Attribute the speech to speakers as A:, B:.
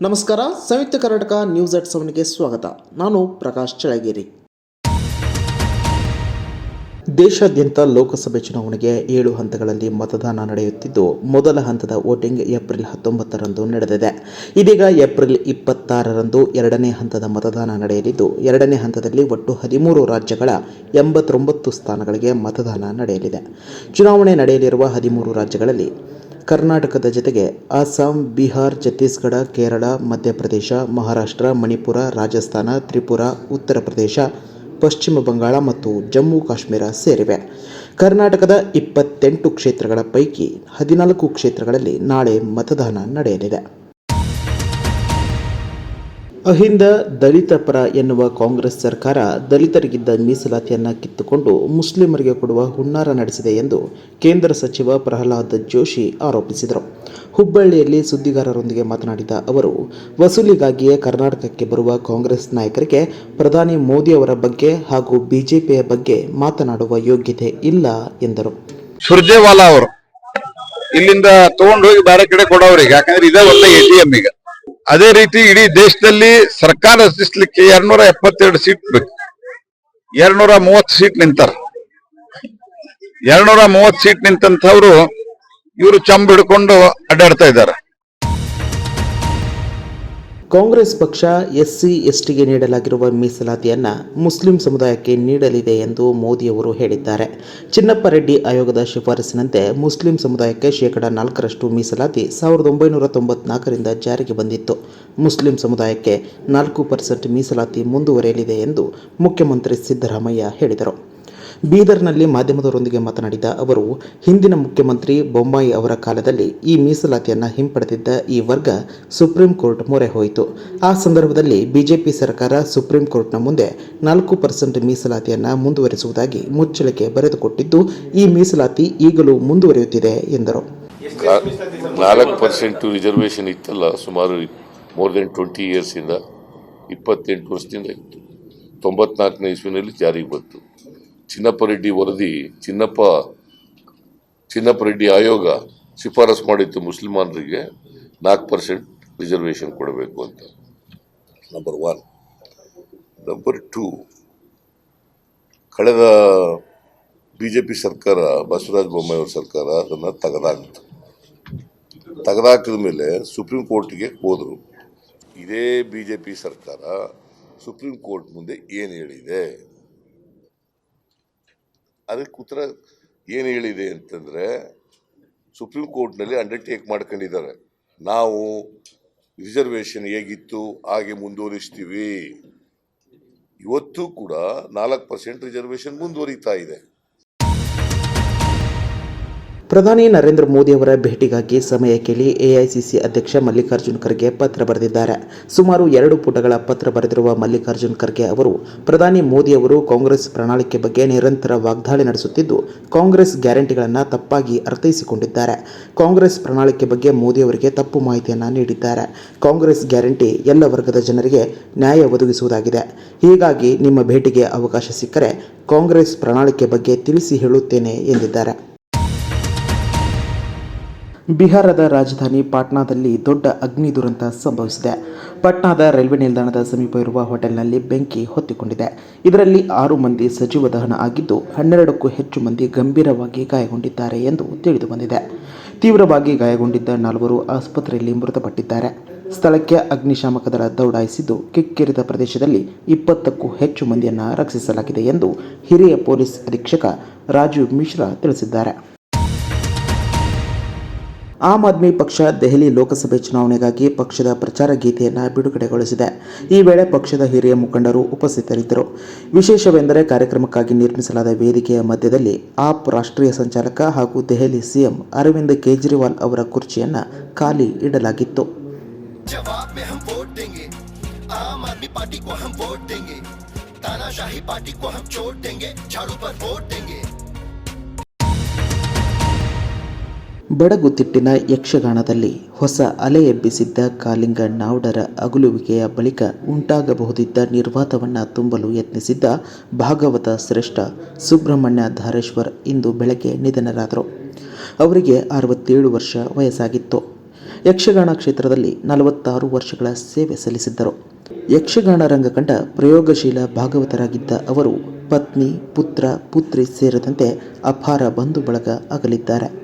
A: ನಮಸ್ಕಾರ, Samyukta Karnataka news at ಸೆವೆನ್ಗೆ ಸ್ವಾಗತ. ನಾನು ಪ್ರಕಾಶ್ ಚಳಗಿರಿ ದೇಶಾದ್ಯಂತ ಲೋಕಸಭೆ ಚುನಾವಣೆಗೆ ಏಳು ಹಂತಗಳಲ್ಲಿ ಮತದಾನ ನಡೆಯುತ್ತಿದ್ದು, ಮೊದಲ ಹಂತದ ವೋಟಿಂಗ್ ಏಪ್ರಿಲ್ ಹತ್ತೊಂಬತ್ತರಂದು ನಡೆದಿದೆ. ಇದೀಗ ಏಪ್ರಿಲ್ ಇಪ್ಪತ್ತಾರರಂದು ಎರಡನೇ ಹಂತದ ಮತದಾನ ನಡೆಯಲಿದ್ದು, ಎರಡನೇ ಹಂತದಲ್ಲಿ ಒಟ್ಟು ಹದಿಮೂರು ರಾಜ್ಯಗಳ ಎಂಬತ್ತೊಂಬತ್ತು ಸ್ಥಾನಗಳಿಗೆ ಮತದಾನ ನಡೆಯಲಿದೆ. ಚುನಾವಣೆ ನಡೆಯಲಿರುವ ಹದಿಮೂರು ರಾಜ್ಯಗಳಲ್ಲಿ ಕರ್ನಾಟಕದ ಜೊತೆಗೆ ಅಸ್ಸಾಂ, ಬಿಹಾರ್, ಛತ್ತೀಸ್ಗಢ, ಕೇರಳ, ಮಧ್ಯಪ್ರದೇಶ, ಮಹಾರಾಷ್ಟ್ರ, ಮಣಿಪುರ, ರಾಜಸ್ಥಾನ, ತ್ರಿಪುರ, ಉತ್ತರ ಪ್ರದೇಶ, ಪಶ್ಚಿಮ ಬಂಗಾಳ ಮತ್ತು ಜಮ್ಮು ಕಾಶ್ಮೀರ ಸೇರಿವೆ. ಕರ್ನಾಟಕದ ಇಪ್ಪತ್ತೆಂಟು ಕ್ಷೇತ್ರಗಳ ಪೈಕಿ ಹದಿನಾಲ್ಕು ಕ್ಷೇತ್ರಗಳಲ್ಲಿ ನಾಳೆ ಮತದಾನ ನಡೆಯಲಿದೆ. ಅಹಿಂದ ದಲಿತ ಪರ ಎನ್ನುವ ಕಾಂಗ್ರೆಸ್ ಸರ್ಕಾರ ದಲಿತರಿಗಿದ್ದ ಮೀಸಲಾತಿಯನ್ನು ಕಿತ್ತುಕೊಂಡು ಮುಸ್ಲಿಮರಿಗೆ ಕೊಡುವ ಹುನ್ನಾರ ನಡೆಸಿದೆ ಎಂದು ಕೇಂದ್ರ ಸಚಿವ ಪ್ರಹ್ಲಾದ್ ಜೋಶಿ ಆರೋಪಿಸಿದರು. ಹುಬ್ಬಳ್ಳಿಯಲ್ಲಿ ಸುದ್ದಿಗಾರರೊಂದಿಗೆ ಮಾತನಾಡಿದ ಅವರು, ವಸೂಲಿಗಾಗಿಯೇ ಕರ್ನಾಟಕಕ್ಕೆ ಬರುವ ಕಾಂಗ್ರೆಸ್ ನಾಯಕರಿಗೆ ಪ್ರಧಾನಿ ಮೋದಿ ಅವರ ಬಗ್ಗೆ ಹಾಗೂ ಬಿಜೆಪಿಯ ಬಗ್ಗೆ ಮಾತನಾಡುವ ಯೋಗ್ಯತೆ ಇಲ್ಲ ಎಂದರು.
B: ಸುರ್ಜೇವಾಲಾ ಅವರು ಇಲ್ಲಿಂದ ತಗೊಂಡು ಹೋಗಿ ಬೇರೆ ಕಡೆ ಕೊಡೋರಿಗೆ ಯಾಕಂದ್ರೆ ಇದೇ ಒಂದು ಎಟಿಎಂ ಈಗ. ಅದೇ ರೀತಿ ಇಡೀ ದೇಶದಲ್ಲಿ ಸರ್ಕಾರ ರಚಿಸಲಿಕ್ಕೆ ಎರಡ್ನೂರ ಎಪ್ಪತ್ತೆರಡು ಸೀಟ್ ಬೇಕು. ಎರಡ್ನೂರ ಮೂವತ್ತು ಸೀಟ್ ನಿಂತಾರ. ಎರಡ್ನೂರ ಮೂವತ್ತು ಸೀಟ್ ನಿಂತಂತವ್ರು ಇವರು ಚಂಬ ಹಿಡ್ಕೊಂಡು ಅಡ್ಡಾಡ್ತಾ ಇದ್ದಾರೆ.
A: ಕಾಂಗ್ರೆಸ್ ಪಕ್ಷ ಎಸ್ಸಿ, ಎಸ್ಟಿಗೆ ನೀಡಲಾಗಿರುವ ಮೀಸಲಾತಿಯನ್ನು ಮುಸ್ಲಿಂ ಸಮುದಾಯಕ್ಕೆ ನೀಡಲಿದೆ ಎಂದು ಮೋದಿಯವರು ಹೇಳಿದ್ದಾರೆ. ಚಿನ್ನಪ್ಪ ರೆಡ್ಡಿ ಆಯೋಗದ ಶಿಫಾರಸಿನಂತೆ ಮುಸ್ಲಿಂ ಸಮುದಾಯಕ್ಕೆ ಶೇಕಡ ನಾಲ್ಕರಷ್ಟು ಮೀಸಲಾತಿ ಸಾವಿರದ ಒಂಬೈನೂರ ತೊಂಬತ್ನಾಲ್ಕರಿಂದ ಜಾರಿಗೆ ಬಂದಿತ್ತು. ಮುಸ್ಲಿಂ ಸಮುದಾಯಕ್ಕೆ ನಾಲ್ಕು ಪರ್ಸೆಂಟ್ ಮೀಸಲಾತಿ ಮುಂದುವರೆಯಲಿದೆ ಎಂದು ಮುಖ್ಯಮಂತ್ರಿ ಸಿದ್ದರಾಮಯ್ಯ ಹೇಳಿದರು. ಬೀದರ್ನಲ್ಲಿ ಮಾಧ್ಯಮದವರೊಂದಿಗೆ ಮಾತನಾಡಿದ ಅವರು, ಹಿಂದಿನ ಮುಖ್ಯಮಂತ್ರಿ ಬೊಮ್ಮಾಯಿ ಅವರ ಕಾಲದಲ್ಲಿ ಈ ಮೀಸಲಾತಿಯನ್ನು ಹಿಂಪಡೆದಿದ್ದ ಈ ವರ್ಗ ಸುಪ್ರೀಂ ಕೋರ್ಟ್ ಮೊರೆ ಹೋಯಿತು. ಆ ಸಂದರ್ಭದಲ್ಲಿ ಬಿಜೆಪಿ ಸರ್ಕಾರ ಸುಪ್ರೀಂ ಕೋರ್ಟ್ನ ಮುಂದೆ ನಾಲ್ಕು ಪರ್ಸೆಂಟ್ ಮೀಸಲಾತಿಯನ್ನು ಮುಂದುವರಿಸುವುದಾಗಿ ಮುಚ್ಚಳಿಕೆ ಬರೆದುಕೊಟ್ಟಿದ್ದು, ಈ ಮೀಸಲಾತಿ ಈಗಲೂ ಮುಂದುವರಿಯುತ್ತಿದೆ ಎಂದರು.
C: ನಾಲ್ಕು ಪರ್ಸೆಂಟು ರಿಸರ್ವೇಷನ್ ಇತ್ತಲ್ಲ, ಸುಮಾರು ಮೋರ್ ದೆನ್ ಟ್ವೆಂಟಿ ಇಯರ್ಸಿಂದ ಇಪ್ಪತ್ತೆಂಟು ವರ್ಷದಿಂದ ಇತ್ತು. ತೊಂಬತ್ನಾಲ್ಕನೇ ಇಸ್ವಿನಲ್ಲಿ ಜಾರಿಗೆ ಬಂತು. ಚಿನ್ನಪ್ಪ ರೆಡ್ಡಿ ವರದಿ, ಚಿನ್ನಪ್ಪ ಚಿನ್ನಪ್ಪ ರೆಡ್ಡಿ ಆಯೋಗ ಶಿಫಾರಸು ಮಾಡಿತ್ತು ಮುಸ್ಲಿಮಾನರಿಗೆ ನಾಲ್ಕು ಪರ್ಸೆಂಟ್ ರಿಸರ್ವೇಷನ್ ಕೊಡಬೇಕು ಅಂತ. ನಂಬರ್ ಒನ್ ನಂಬರ್ ಟೂ ಕಳೆದ ಬಿ ಜೆ ಪಿ ಸರ್ಕಾರ, ಬಸವರಾಜ ಬೊಮ್ಮಾಯಿ ಅವ್ರ ಸರ್ಕಾರ ಅದನ್ನು ತೆಗೆದಾಕ್ತು ತೆಗೆದಾಕಿದ ಮೇಲೆ ಸುಪ್ರೀಂ ಕೋರ್ಟಿಗೆ ಹೋದರು. ಇದೇ ಬಿ ಜೆ ಪಿ ಸರ್ಕಾರ ಸುಪ್ರೀಂ ಕೋರ್ಟ್ ಮುಂದೆ ಏನು ಹೇಳಿದೆ? ಅದಕ್ಕೆ ಉತ್ತರ ಏನು ಹೇಳಿದೆ ಅಂತಂದರೆ ಸುಪ್ರೀಂ ಕೋರ್ಟ್ನಲ್ಲಿ ಅಂಡರ್ಟೇಕ್ ಮಾಡ್ಕೊಂಡಿದ್ದಾರೆ. ನಾವು ರಿಸರ್ವೇಷನ್ ಹೇಗಿತ್ತು, ಹಾಗೆ ಮುಂದುವರಿಸ್ತೀವಿ. ಇವತ್ತು ಕೂಡ ನಾಲ್ಕು ಪರ್ಸೆಂಟ್ ರಿಸರ್ವೇಷನ್ ಮುಂದುವರಿತಾ ಇದೆ.
A: ಪ್ರಧಾನಿ ನರೇಂದ್ರ ಮೋದಿ ಅವರ ಭೇಟಿಗಾಗಿ ಸಮಯ ಕೇಳಿ ಎಐಸಿಸಿ ಅಧ್ಯಕ್ಷ ಮಲ್ಲಿಕಾರ್ಜುನ್ ಖರ್ಗೆ ಪತ್ರ ಬರೆದಿದ್ದಾರೆ. ಸುಮಾರು ಎರಡು ಪುಟಗಳ ಪತ್ರ ಬರೆದಿರುವ ಮಲ್ಲಿಕಾರ್ಜುನ್ ಖರ್ಗೆ ಅವರು, ಪ್ರಧಾನಿ ಮೋದಿ ಅವರು ಕಾಂಗ್ರೆಸ್ ಪ್ರಣಾಳಿಕೆ ಬಗ್ಗೆ ನಿರಂತರ ವಾಗ್ದಾಳಿ ನಡೆಸುತ್ತಿದ್ದು, ಕಾಂಗ್ರೆಸ್ ಗ್ಯಾರಂಟಿಗಳನ್ನು ತಪ್ಪಾಗಿ ಅರ್ಥೈಸಿಕೊಂಡಿದ್ದಾರೆ. ಕಾಂಗ್ರೆಸ್ ಪ್ರಣಾಳಿಕೆ ಬಗ್ಗೆ ಮೋದಿ ಅವರಿಗೆ ತಪ್ಪು ಮಾಹಿತಿಯನ್ನು ನೀಡಿದ್ದಾರೆ. ಕಾಂಗ್ರೆಸ್ ಗ್ಯಾರಂಟಿ ಎಲ್ಲ ವರ್ಗದ ಜನರಿಗೆ ನ್ಯಾಯ ಒದಗಿಸುವುದಾಗಿದೆ. ಹೀಗಾಗಿ ನಿಮ್ಮ ಭೇಟಿಗೆ ಅವಕಾಶ ಸಿಕ್ಕರೆ ಕಾಂಗ್ರೆಸ್ ಪ್ರಣಾಳಿಕೆ ಬಗ್ಗೆ ತಿಳಿಸಿ ಹೇಳುತ್ತೇನೆ ಎಂದಿದ್ದಾರೆ. ಬಿಹಾರದ ರಾಜಧಾನಿ ಪಾಟ್ನಾದಲ್ಲಿ ದೊಡ್ಡ ಅಗ್ನಿ ದುರಂತ ಸಂಭವಿಸಿದೆ. ಪಾಟ್ನಾದ ರೈಲ್ವೆ ನಿಲ್ದಾಣದ ಸಮೀಪ ಇರುವ ಹೋಟೆಲ್ನಲ್ಲಿ ಬೆಂಕಿ ಹೊತ್ತಿಕೊಂಡಿದೆ. ಇದರಲ್ಲಿ ಆರು ಮಂದಿ ಸಜೀವ ದಹನ ಆಗಿದ್ದು, ಹನ್ನೆರಡಕ್ಕೂ ಹೆಚ್ಚು ಮಂದಿ ಗಂಭೀರವಾಗಿ ಗಾಯಗೊಂಡಿದ್ದಾರೆ ಎಂದು ತಿಳಿದು ಬಂದಿದೆ. ತೀವ್ರವಾಗಿ ಗಾಯಗೊಂಡಿದ್ದ ನಾಲ್ವರು ಆಸ್ಪತ್ರೆಯಲ್ಲಿ ಮೃತಪಟ್ಟಿದ್ದಾರೆ. ಸ್ಥಳಕ್ಕೆ ಅಗ್ನಿಶಾಮಕ ದಳ ದೌಡಾಯಿಸಿದ್ದು, ಕಿಕ್ಕಿರಿದ ಪ್ರದೇಶದಲ್ಲಿ ಇಪ್ಪತ್ತಕ್ಕೂ ಹೆಚ್ಚು ಮಂದಿಯನ್ನು ರಕ್ಷಿಸಲಾಗಿದೆ ಎಂದು ಹಿರಿಯ ಪೊಲೀಸ್ ಅಧೀಕ್ಷಕ ರಾಜೀವ್ ಮಿಶ್ರಾ ತಿಳಿಸಿದ್ದಾರೆ. ಆಮ್ ಆದ್ಮಿ ಪಕ್ಷ ದೆಹಲಿ ಲೋಕಸಭೆ ಚುನಾವಣೆಗಾಗಿ ಪಕ್ಷದ ಪ್ರಚಾರ ಗೀತೆಯನ್ನು ಬಿಡುಗಡೆಗೊಳಿಸಿದೆ ಈ ವೇಳೆ ಪಕ್ಷದ ಹಿರಿಯ ಮುಖಂಡರು ಉಪಸ್ಥಿತರಿದ್ದರು ವಿಶೇಷವೆಂದರೆ ಕಾರ್ಯಕ್ರಮಕ್ಕಾಗಿ ನಿರ್ಮಿಸಲಾದ ವೇದಿಕೆಯ ಮಧ್ಯದಲ್ಲಿ ಆಪ್ ರಾಷ್ಟ್ರೀಯ ಸಂಚಾಲಕ ಹಾಗೂ ದೆಹಲಿ ಸಿಎಂ ಅರವಿಂದ್ ಕೇಜ್ರಿವಾಲ್ ಅವರ ಕುರ್ಚಿಯನ್ನು ಖಾಲಿ ಇಡಲಾಗಿತ್ತು
D: जवाब में हम वोट देंगे आम आदमी पार्टी को हम वोट देंगे तानाशाही पार्टी को हम चोट देंगे झाड़ू पर वोट देंगे
A: ಬಡಗುತಿಟ್ಟಿನ ಯಕ್ಷಗಾನದಲ್ಲಿ ಹೊಸ ಅಲೆ ಎಬ್ಬಿಸಿದ್ದ ಕಾಲಿಂಗ ನಾವ್ಡರ ಅಗಲುವಿಕೆಯ ಬಳಿಕ ಉಂಟಾಗಬಹುದಿದ್ದ ನಿರ್ವಾತವನ್ನು ತುಂಬಲು ಯತ್ನಿಸಿದ್ದ ಭಾಗವತ ಶ್ರೇಷ್ಠ ಸುಬ್ರಹ್ಮಣ್ಯ ಧಾರೇಶ್ವರ್ ಇಂದು ಬೆಳಗ್ಗೆ ನಿಧನರಾದರು. ಅವರಿಗೆ ಅರವತ್ತೇಳು ವರ್ಷ ವಯಸ್ಸಾಗಿತ್ತು. ಯಕ್ಷಗಾನ ಕ್ಷೇತ್ರದಲ್ಲಿ ನಲವತ್ತಾರು ವರ್ಷಗಳ ಸೇವೆ ಸಲ್ಲಿಸಿದ್ದರು. ಯಕ್ಷಗಾನ ರಂಗ ಕಂಡ ಪ್ರಯೋಗಶೀಲ ಭಾಗವತರಾಗಿದ್ದ ಅವರು ಪತ್ನಿ, ಪುತ್ರ, ಪುತ್ರಿ ಸೇರಿದಂತೆ ಅಪಾರ ಬಂಧು ಬಳಗ ಅಗಲಿದ್ದಾರೆ.